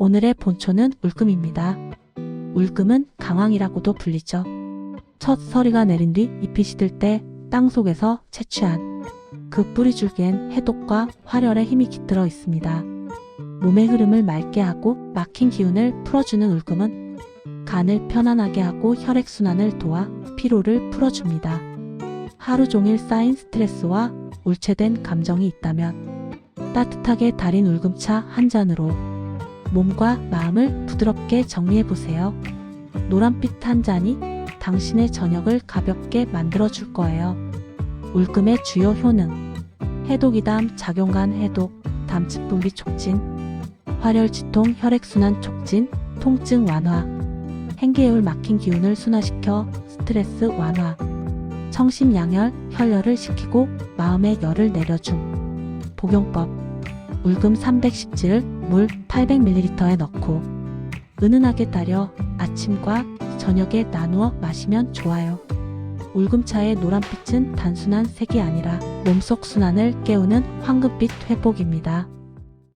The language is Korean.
오늘의 본초는 울금입니다. 울금은 강황이라고도 불리죠. 첫 서리가 내린 뒤 잎이 시들 때 땅 속에서 채취한 그 뿌리줄기엔 해독과 활혈의 힘이 깃들어 있습니다. 몸의 흐름을 맑게 하고 막힌 기운을 풀어주는 울금은 간을 편안하게 하고 혈액순환을 도와 피로를 풀어줍니다. 하루 종일 쌓인 스트레스와 울체된 감정이 있다면 따뜻하게 달인 울금차 한 잔으로 몸과 마음을 부드럽게 정리해 보세요. 노란빛 한 잔이 당신의 저녁을 가볍게 만들어 줄 거예요. 울금의 주요 효능. 해독이담, 작용간 해독, 담즙 분비 촉진, 활혈지통, 혈액순환 촉진, 통증 완화, 행계율 막힌 기운을 순화시켜 스트레스 완화, 청심 양혈, 혈열을 식히고 마음의 열을 내려줌. 복용법. 울금 310질, 물 800ml에 넣고 은은하게 따려 아침과 저녁에 나누어 마시면 좋아요. 울금차의 노란빛은 단순한 색이 아니라 몸속 순환을 깨우는 황금빛 회복입니다.